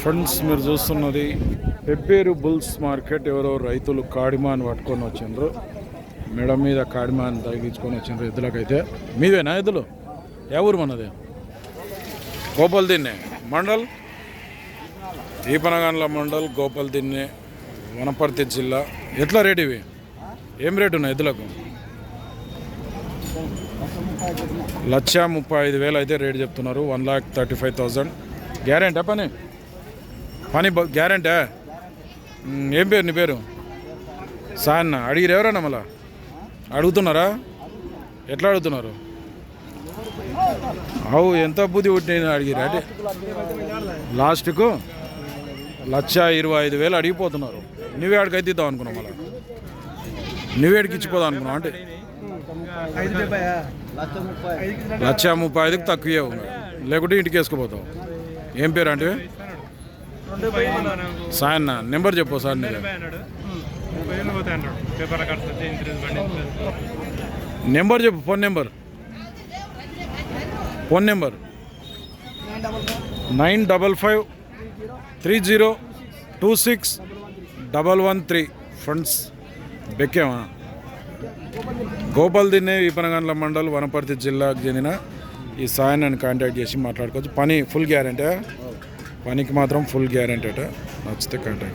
Friends మీరు చూస్తున్నది Pebbair bulls market. ఎవరో రైతులు కాడిమాన్ పట్టుకొని వచ్చిండ్రు. మెడ మీద కాడిమాన్ తగిలించుకొని వచ్చిండ్రు ఎద్దులకైతే. మీవేనా ఎద్దులు? ఏ ఊరు మనది? గోపాల్ దిన్నే మండల్? దీపనగాన్ల మండల్ గోపాల్ దిన్నే వనపర్తి జిల్లా. ఎట్లా రేట్ ఇవి? ఏం రేటు ఉన్నాయి ఎద్దులకు? లక్ష ముప్పై ఐదు వేలు అయితే రేటు చెప్తున్నారు. One lakh thirty five thousand. Guarantee పని? పని గ్యారెంటా? ఏం పేరు నీ పేరు? సాయన్న అడిగిరు ఎవరన్నా మళ్ళా? అడుగుతున్నారా? ఎట్లా అడుగుతున్నారు? అవు ఎంత బుద్ధి పుట్టిన అడిగిరా? అంటే లాస్ట్కు లక్ష ఇరవై ఐదు వేలు అడిగిపోతున్నారు. నువ్వే ఆడికైతే ఇద్దాం అనుకున్నావు మళ్ళా? నువ్వే అడిగిచ్చిపోదాం అనుకున్నావు అంటే? లక్ష ముప్పై ఐదుకి తక్కువే లేకుంటే ఇంటికి వేసుకుపోతావు. ఏం పేరు అంటే? సాయన్న నెంబర్ చెప్పు సార్ నెంబర్ చెప్పు phone number. Phone number. Nine double five three zero two six double one three. Friends బెక్కేమా? Gopal Dinne Vipanagandla mandal Wanaparthy జిల్లాకు చెందిన ఈ సాయన్ని కాంటాక్ట్ చేసి మాట్లాడుకోవచ్చు. పని ఫుల్ గ్యారంటీ. పనికి మాత్రం ఫుల్ గ్యారంటీ అట. నచ్చితే కాంటాక్ట్